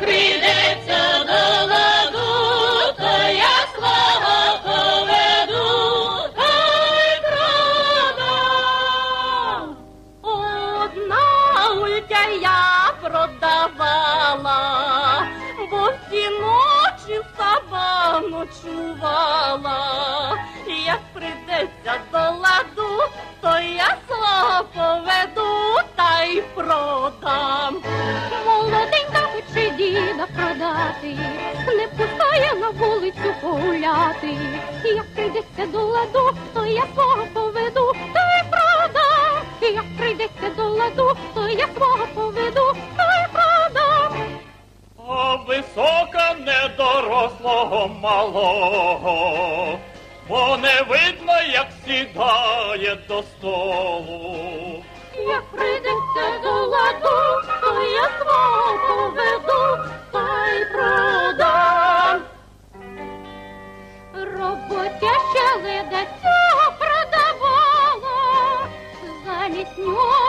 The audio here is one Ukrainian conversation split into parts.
прийдеться до ладу, то я слава поведу. Одна ультя продавала, бо всі ночі сама ночувала. Як прийдеться до ладу, то я слава поведу та й продам. Хоче продати, не пускає на вулицю погуляти. Як прийдеться до ладу, то я свого поведу, та й продам. Як прийдеться до ладу, то я свого поведу, та й продам. А висока недорослого малого, бо не видно, як сідає до столу. Як прийдеться до ладу, то я свого поведу, та й продам. Роботяща леда цього продавала, замість нього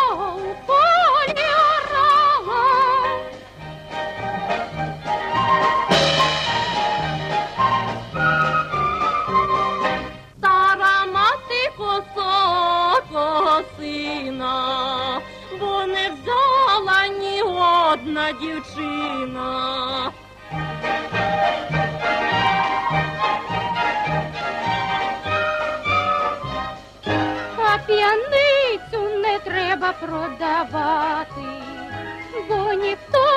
одна дівчина. А п'яницю не треба продавати, бо ніхто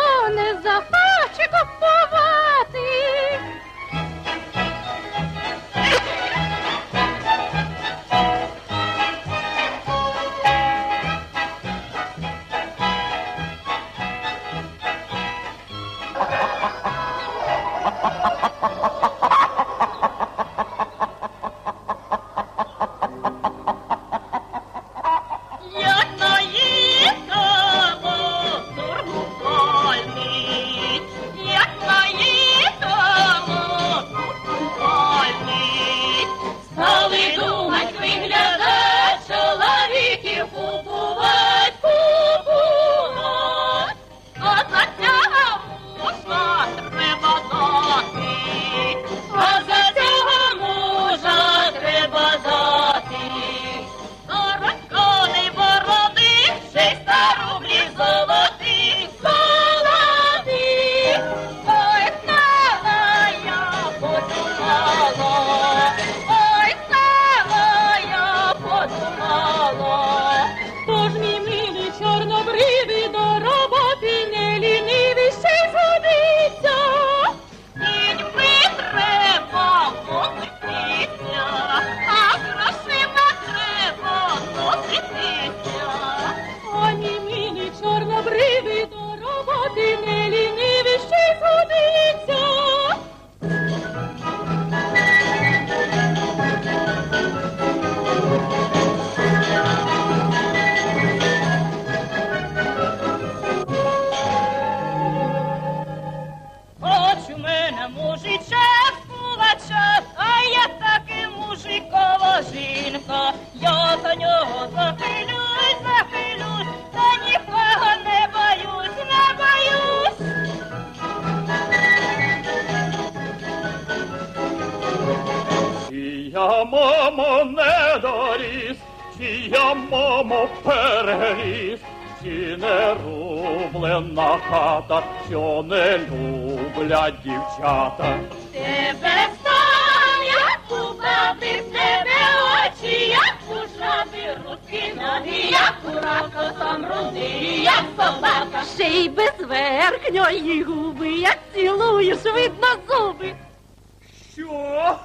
Я, мамо, не доріс, чи я, мамо, переріс, чи не рублена хата, що не люблять дівчата. Тебе стан, як купати з тебе очі, як у руки ноги, як у рака сам руди, як собака. Ще й без верхньої губи, як цілуєш, видно зуби. Що?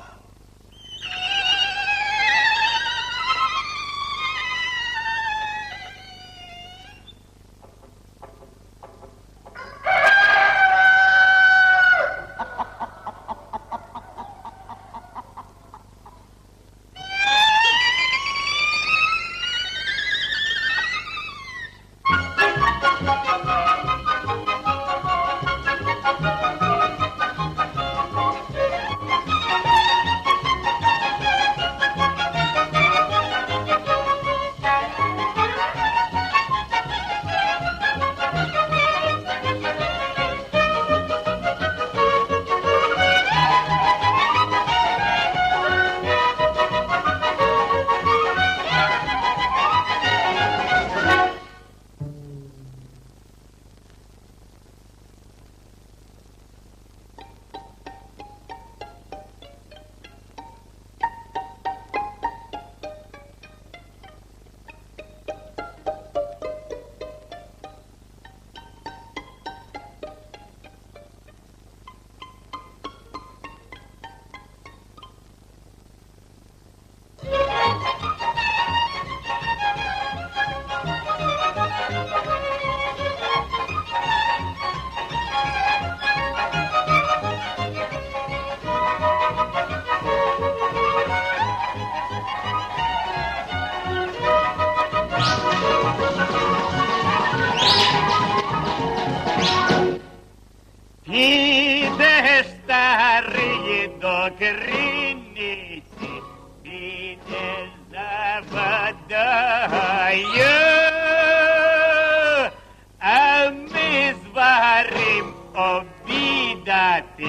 А ми зварим обідати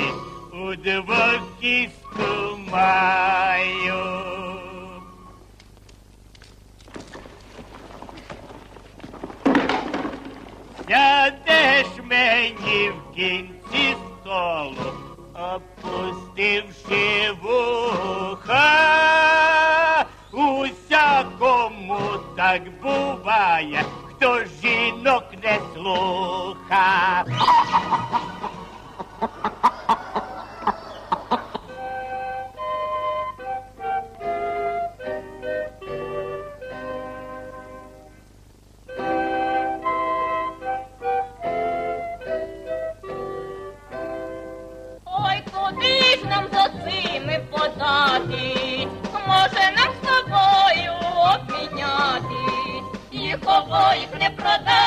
удвох із кумаю. Сядеш мені в кінці столу, опустивши tak буває, хто жінок не слухав. своїх не продай.